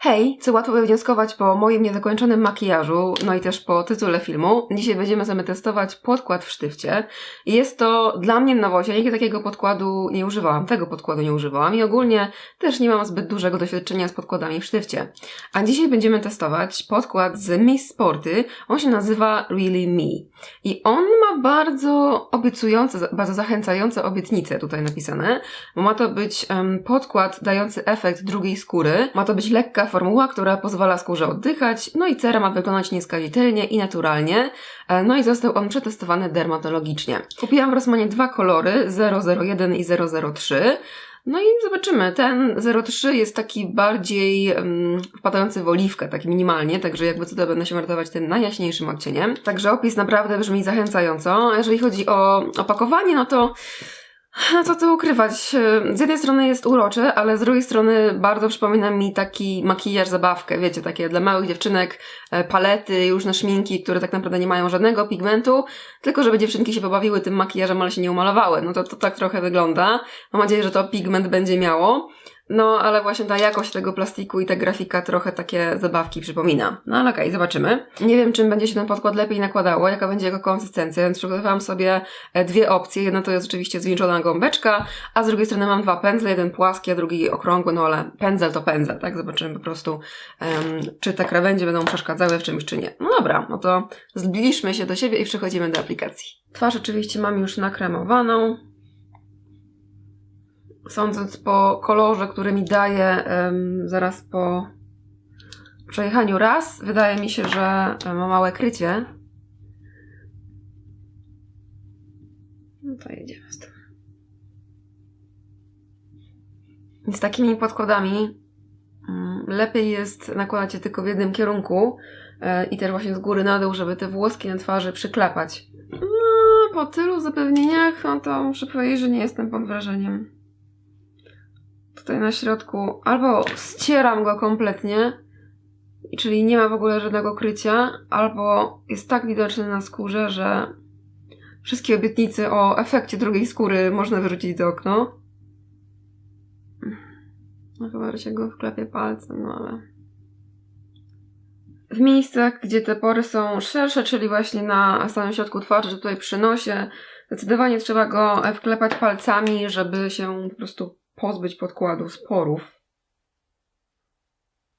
Hej, co łatwo wywnioskować po moim niedokończonym makijażu, no i też po tytule filmu, dzisiaj będziemy sobie testować podkład w sztywcie. Jest to dla mnie nowość, ja nigdy takiego podkładu nie używałam, tego podkładu nie używałam i ogólnie też nie mam zbyt dużego doświadczenia z podkładami w sztywcie. A dzisiaj będziemy testować podkład z Miss Sporty, on się nazywa Really Me. I on ma bardzo obiecujące, bardzo zachęcające obietnice tutaj napisane, bo ma to być em, podkład dający efekt drugiej skóry, ma to być lekka formuła, która pozwala skórze oddychać, no i cera ma wyglądać nieskazitelnie i naturalnie, e, no i został on przetestowany dermatologicznie. Kupiłam w Rossmanie dwa kolory, 001 i 003, no i zobaczymy. Ten 03 jest taki bardziej um, wpadający w oliwkę, tak minimalnie, także jakby co to będę się marnować tym najjaśniejszym odcieniem. Także opis naprawdę brzmi zachęcająco. Jeżeli chodzi o opakowanie, no to co tu ukrywać? Z jednej strony jest uroczy, ale z drugiej strony bardzo przypomina mi taki makijaż zabawkę, wiecie, takie dla małych dziewczynek e, palety, różne szminki, które tak naprawdę nie mają żadnego pigmentu, tylko żeby dziewczynki się pobawiły tym makijażem, ale się nie umalowały. No to, to tak trochę wygląda. Mam nadzieję, że to pigment będzie miało. No, ale właśnie ta jakość tego plastiku i ta grafika trochę takie zabawki przypomina. No ale okej, okay, zobaczymy. Nie wiem, czym będzie się ten podkład lepiej nakładało, jaka będzie jego konsystencja, więc przygotowałam sobie e, dwie opcje. Jedna to jest oczywiście zwieńczona gąbeczka, a z drugiej strony mam dwa pędzle, jeden płaski, a drugi okrągły, no ale pędzel to pędzel, tak? Zobaczymy po prostu, um, czy te krawędzie będą przeszkadzały w czymś, czy nie. No dobra, no to zbliżmy się do siebie i przechodzimy do aplikacji. Twarz oczywiście mam już nakremowaną sądząc po kolorze, który mi daje um, zaraz po przejechaniu raz, wydaje mi się, że ma małe krycie. No to jedziemy z tym. Z takimi podkładami um, lepiej jest nakładać je tylko w jednym kierunku e, i też właśnie z góry na dół, żeby te włoski na twarzy przyklepać. No, po tylu zapewnieniach, no to muszę powiedzieć, że nie jestem pod wrażeniem tutaj na środku albo ścieram go kompletnie, czyli nie ma w ogóle żadnego krycia, albo jest tak widoczny na skórze, że wszystkie obietnice o efekcie drugiej skóry można wyrzucić za okno. No chyba, że się go wklepie palcem, no ale... W miejscach, gdzie te pory są szersze, czyli właśnie na samym środku twarzy, tutaj przy nosie, zdecydowanie trzeba go wklepać palcami, żeby się po prostu pozbyć podkładu sporów.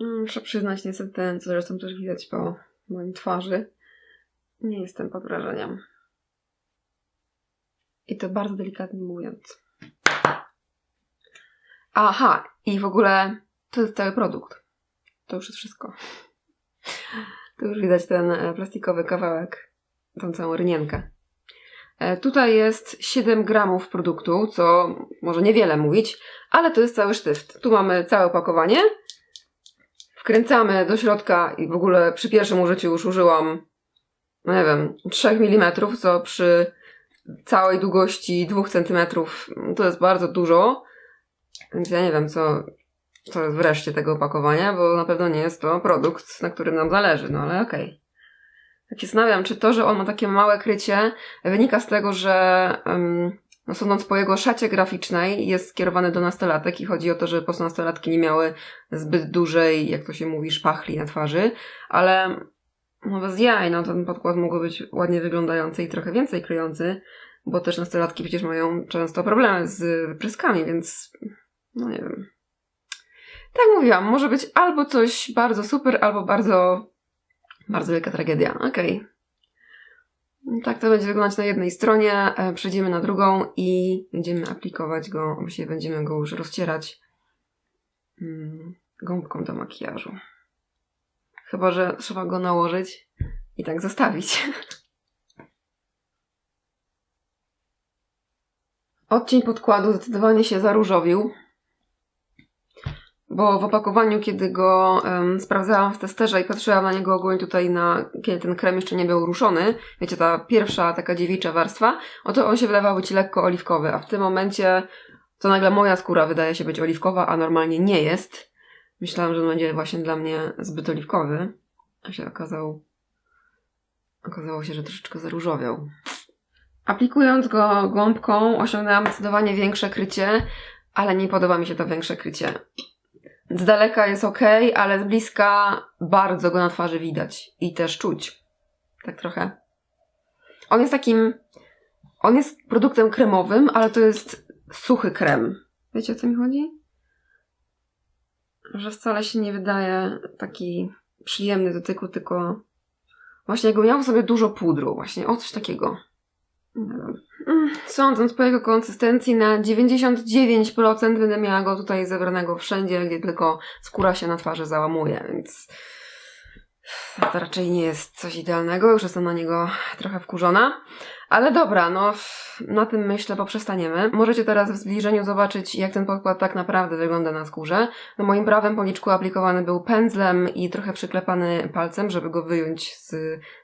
Mm, muszę przyznać niestety, co zresztą też widać po moim twarzy, nie jestem pod wrażeniem. I to bardzo delikatnie mówiąc. Aha, i w ogóle to jest cały produkt. To już jest wszystko. Tu już widać ten e, plastikowy kawałek, tą całą rynienkę. E, tutaj jest 7 gramów produktu, co może niewiele mówić, ale to jest cały sztyft. Tu mamy całe opakowanie. Wkręcamy do środka i w ogóle przy pierwszym użyciu już użyłam, no nie wiem, 3 mm, co przy całej długości 2 cm to jest bardzo dużo. Więc ja nie wiem, co, co jest wreszcie tego opakowania, bo na pewno nie jest to produkt, na którym nam zależy, no ale okej. Okay tak się zastanawiam, czy to, że on ma takie małe krycie, wynika z tego, że um, no sądząc po jego szacie graficznej, jest skierowany do nastolatek i chodzi o to, żeby po prostu nastolatki nie miały zbyt dużej, jak to się mówi, szpachli na twarzy, ale no bez jaj, no ten podkład mógł być ładnie wyglądający i trochę więcej kryjący, bo też nastolatki przecież mają często problemy z pryskami, więc no nie wiem. Tak mówiłam, może być albo coś bardzo super, albo bardzo bardzo wielka tragedia. Okej. Okay. Tak to będzie wyglądać na jednej stronie. E, przejdziemy na drugą i będziemy aplikować go, właściwie będziemy go już rozcierać mm, gąbką do makijażu. Chyba, że trzeba go nałożyć i tak zostawić. Odcień podkładu zdecydowanie się zaróżowił bo w opakowaniu, kiedy go um, sprawdzałam w testerze i patrzyłam na niego ogólnie tutaj na, kiedy ten krem jeszcze nie był ruszony, wiecie, ta pierwsza taka dziewicza warstwa, oto on się wydawał być lekko oliwkowy, a w tym momencie to nagle moja skóra wydaje się być oliwkowa, a normalnie nie jest. Myślałam, że on będzie właśnie dla mnie zbyt oliwkowy, a się okazał, okazało się, że troszeczkę zaróżowiał. Aplikując go gąbką osiągnęłam zdecydowanie większe krycie, ale nie podoba mi się to większe krycie. Z daleka jest ok, ale z bliska bardzo go na twarzy widać i też czuć. Tak trochę. On jest takim. On jest produktem kremowym, ale to jest suchy krem. Wiecie o co mi chodzi? Że wcale się nie wydaje taki przyjemny do dotyku, tylko właśnie jakby miał w sobie dużo pudru, właśnie o coś takiego. Nie wiem. Sądząc po jego konsystencji, na 99% będę miała go tutaj zebranego wszędzie, gdzie tylko skóra się na twarzy załamuje, więc to raczej nie jest coś idealnego. Już jestem na niego trochę wkurzona. Ale dobra, no na tym myślę poprzestaniemy. Możecie teraz w zbliżeniu zobaczyć, jak ten podkład tak naprawdę wygląda na skórze. Na moim prawym policzku aplikowany był pędzlem i trochę przyklepany palcem, żeby go wyjąć z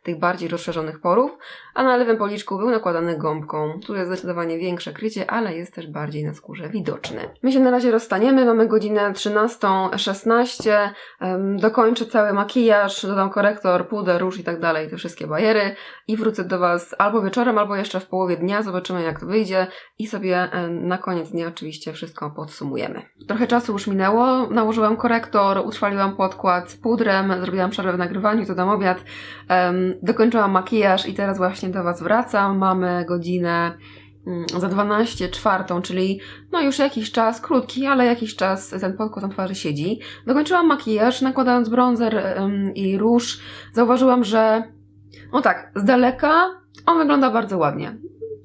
tych bardziej rozszerzonych porów, a na lewym policzku był nakładany gąbką. Tu jest zdecydowanie większe krycie, ale jest też bardziej na skórze widoczny. My się na razie rozstaniemy, mamy godzinę 13.16, um, dokończę cały makijaż, dodam korektor, puder, róż i tak dalej, te wszystkie bajery i wrócę do Was albo wieczorem, albo jeszcze w połowie dnia, zobaczymy jak to wyjdzie i sobie e, na koniec dnia oczywiście wszystko podsumujemy. Trochę czasu już minęło, nałożyłam korektor, utrwaliłam podkład pudrem, zrobiłam przerwę w nagrywaniu, dodam obiad, um, dokończyłam makijaż i teraz właśnie do Was wracam. Mamy godzinę mm, za 12, czwartą, czyli no już jakiś czas, krótki, ale jakiś czas ten podkład na twarzy siedzi. Dokończyłam makijaż, nakładając bronzer i róż. Zauważyłam, że no tak, z daleka on wygląda bardzo ładnie.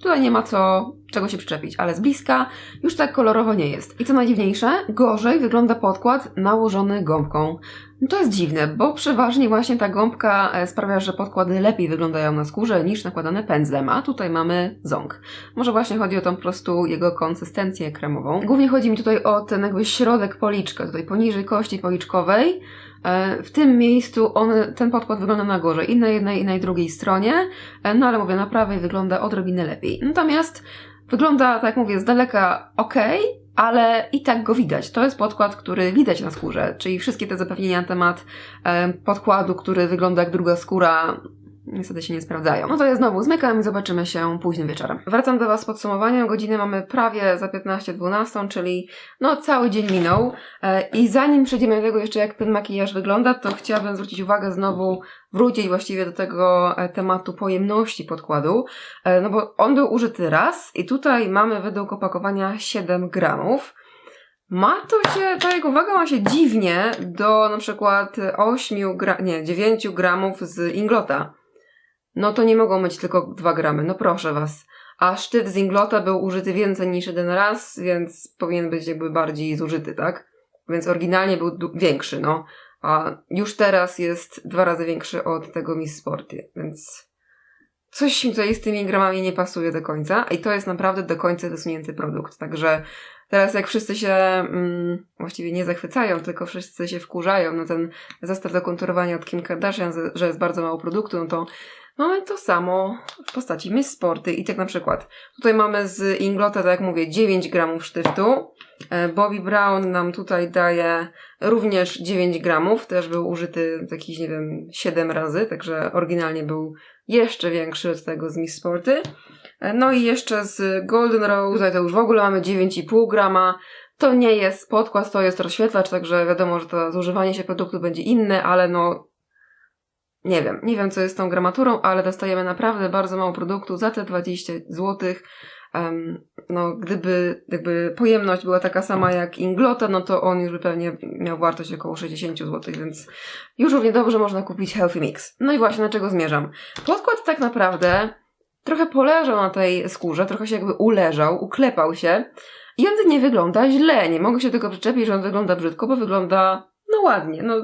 Tutaj nie ma co, czego się przyczepić, ale z bliska już tak kolorowo nie jest. I co najdziwniejsze, gorzej wygląda podkład nałożony gąbką. No to jest dziwne, bo przeważnie właśnie ta gąbka e, sprawia, że podkłady lepiej wyglądają na skórze niż nakładane pędzlem, a tutaj mamy ząg. Może właśnie chodzi o tą po prostu jego konsystencję kremową. Głównie chodzi mi tutaj o ten jakby środek policzka, tutaj poniżej kości policzkowej, E, w tym miejscu on, ten podkład wygląda na gorzej i na jednej i na drugiej stronie, e, no ale mówię, na prawej wygląda odrobinę lepiej. Natomiast wygląda, tak jak mówię, z daleka ok, ale i tak go widać. To jest podkład, który widać na skórze, czyli wszystkie te zapewnienia na temat podkładu, który wygląda jak druga skóra, niestety się nie sprawdzają. No to ja znowu zmykam i zobaczymy się późnym wieczorem. Wracam do Was z podsumowaniem. Godzinę mamy prawie za 15-12, czyli no cały dzień minął. E, I zanim przejdziemy do tego jeszcze, jak ten makijaż wygląda, to chciałabym zwrócić uwagę znowu, wrócić właściwie do tego e, tematu pojemności podkładu, e, no bo on był użyty raz i tutaj mamy według opakowania 7 gramów. Ma to się, ta jego waga ma się dziwnie do na przykład 8 gra, nie, 9 gramów z Inglota no to nie mogą mieć tylko 2 gramy, no proszę was. A sztyt z Inglota był użyty więcej niż jeden raz, więc powinien być jakby bardziej zużyty, tak? Więc oryginalnie był większy, no. A już teraz jest dwa razy większy od tego Miss Sporty, więc coś mi tutaj z tymi gramami nie pasuje do końca i to jest naprawdę do końca wysunięty produkt. Także teraz jak wszyscy się mm, właściwie nie zachwycają, tylko wszyscy się wkurzają na ten zestaw do konturowania od Kim Kardashian, że jest bardzo mało produktu, no to Mamy to samo w postaci Miss Sporty i tak na przykład tutaj mamy z Inglota, tak jak mówię, 9 gramów sztyftu. E, Bobby Brown nam tutaj daje również 9 gramów, też był użyty jakiś, nie wiem, 7 razy, także oryginalnie był jeszcze większy od tego z Miss Sporty. E, no i jeszcze z Golden Rose, tutaj to już w ogóle mamy 9,5 grama. To nie jest podkład, to jest rozświetlacz, także wiadomo, że to zużywanie się produktu będzie inne, ale no nie wiem, nie wiem co jest tą gramaturą, ale dostajemy naprawdę bardzo mało produktu za te 20 zł. Um, no, gdyby jakby pojemność była taka sama jak Inglota, no to on już by pewnie miał wartość około 60 zł, więc już równie dobrze można kupić Healthy Mix. No i właśnie, do czego zmierzam. Podkład tak naprawdę trochę poleżał na tej skórze, trochę się jakby uleżał, uklepał się i on nie wygląda źle. Nie mogę się tylko przyczepić, że on wygląda brzydko, bo wygląda no ładnie. No,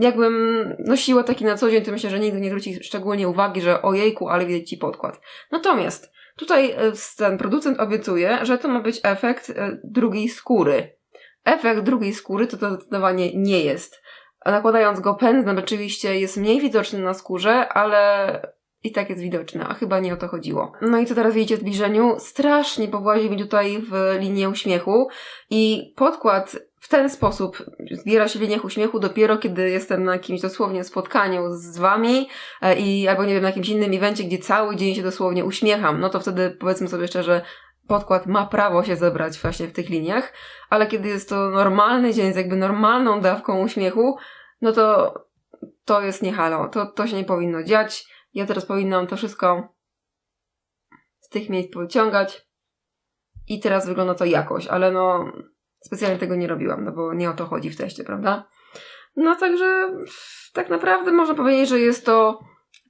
jakbym nosiła taki na co dzień, to myślę, że nigdy nie zwróci szczególnie uwagi, że ojejku, ale widać ci podkład. Natomiast tutaj e, ten producent obiecuje, że to ma być efekt e, drugiej skóry. Efekt drugiej skóry to to zdecydowanie nie jest. Nakładając go pędzlem oczywiście jest mniej widoczny na skórze, ale i tak jest widoczny, a chyba nie o to chodziło. No i co teraz widzicie w zbliżeniu? Strasznie powłazi mi tutaj w linię uśmiechu i podkład w ten sposób zbiera się liniach uśmiechu dopiero kiedy jestem na jakimś dosłownie spotkaniu z wami e, i albo nie wiem, na jakimś innym evencie, gdzie cały dzień się dosłownie uśmiecham, no to wtedy powiedzmy sobie szczerze, podkład ma prawo się zebrać właśnie w tych liniach, ale kiedy jest to normalny dzień z jakby normalną dawką uśmiechu, no to to jest nie halo, to, to się nie powinno dziać. Ja teraz powinnam to wszystko z tych miejsc pociągać i teraz wygląda to jakoś, ale no specjalnie tego nie robiłam, no bo nie o to chodzi w teście, prawda? No także tak naprawdę można powiedzieć, że jest to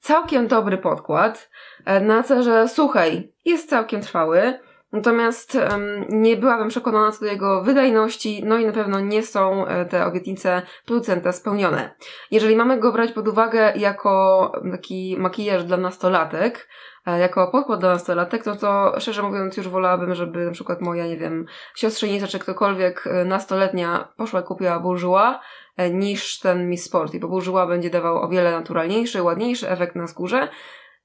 całkiem dobry podkład e, na cerze suchej. Jest całkiem trwały. Natomiast em, nie byłabym przekonana co do jego wydajności, no i na pewno nie są e, te obietnice producenta spełnione. Jeżeli mamy go brać pod uwagę jako taki makijaż dla nastolatek, e, jako podkład dla nastolatek, no to szczerze mówiąc już wolałabym, żeby na przykład moja, nie wiem, siostrzenica czy ktokolwiek e, nastoletnia poszła i kupiła burżuła, niż ten Miss Sporty, bo burżuła będzie dawał o wiele naturalniejszy, ładniejszy efekt na skórze,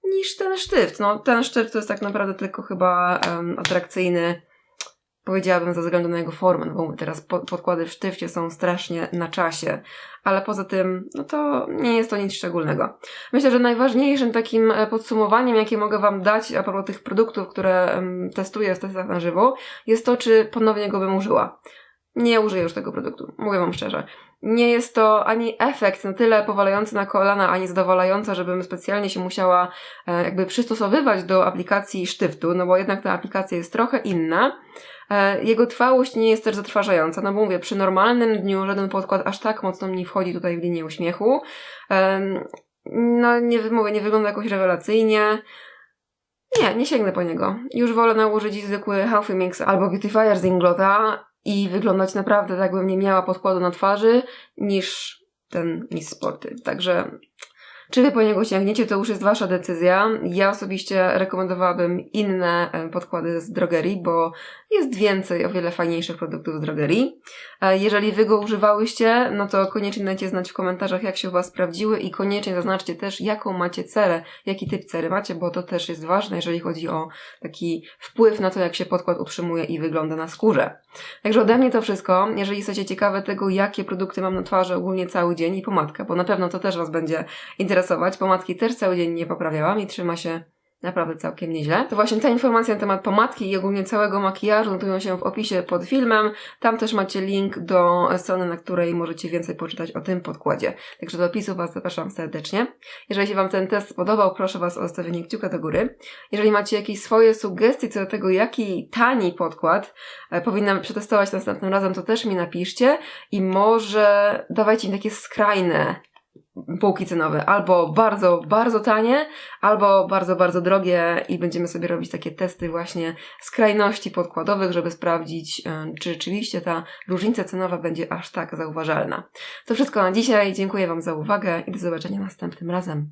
niż ten sztyft. No, ten sztyft to jest tak naprawdę tylko chyba em, atrakcyjny, powiedziałabym, ze względu na jego formę, no bo teraz po, podkłady w sztywcie są strasznie na czasie, ale poza tym, no to nie jest to nic szczególnego. Myślę, że najważniejszym takim e, podsumowaniem, jakie mogę Wam dać a propos tych produktów, które em, testuję w testach na żywo, jest to, czy ponownie go bym użyła. Nie użyję już tego produktu, mówię Wam szczerze nie jest to ani efekt na tyle powalający na kolana, ani zadowalający, żebym specjalnie się musiała e, jakby przystosowywać do aplikacji sztyftu, no bo jednak ta aplikacja jest trochę inna. E, Jego trwałość nie jest też zatrważająca, no bo mówię, przy normalnym dniu żaden podkład aż tak mocno nie wchodzi tutaj w linię uśmiechu. No nie mówię, nie wygląda jakoś rewelacyjnie. Nie, nie sięgnę po niego. Już wolę nałożyć zwykły Healthy Mix albo Beautifier z Inglota i wyglądać naprawdę tak, jakbym nie miała podkładu na twarzy, niż ten Miss Sporty. Także czy wy po niego sięgniecie, to już jest wasza decyzja. Ja osobiście rekomendowałabym inne e, podkłady z drogerii, bo jest więcej o wiele fajniejszych produktów z drogerii. E, Jeżeli wy go używałyście, no to koniecznie dajcie znać w komentarzach, jak się u was sprawdziły i koniecznie zaznaczcie też, jaką macie cerę, jaki typ cery macie, bo to też jest ważne, jeżeli chodzi o taki wpływ na to, jak się podkład utrzymuje i wygląda na skórze. Także ode mnie to wszystko. Jeżeli jesteście ciekawe tego, jakie produkty mam na twarzy ogólnie cały dzień i pomadkę, bo na pewno to też was będzie interesować. Pomadki też cały dzień nie poprawiałam i trzyma się naprawdę całkiem nieźle. To właśnie te informacje na temat pomadki i ogólnie całego makijażu znajdują się w opisie pod filmem. Tam też macie link do strony, na której możecie więcej poczytać o tym podkładzie. Także do opisu Was zapraszam serdecznie. Jeżeli się Wam ten test spodobał, proszę Was o zostawienie kciuka do góry. Jeżeli macie jakieś swoje sugestie co do tego, jaki tani podkład e, powinnam przetestować następnym razem, to też mi napiszcie i może dawajcie mi takie skrajne półki cenowe. Albo bardzo, bardzo tanie, albo bardzo, bardzo drogie i będziemy sobie robić takie testy właśnie skrajności podkładowych, żeby sprawdzić, e, czy rzeczywiście ta różnica cenowa będzie aż tak zauważalna. To wszystko na dzisiaj. Dziękuję Wam za uwagę i do zobaczenia następnym razem.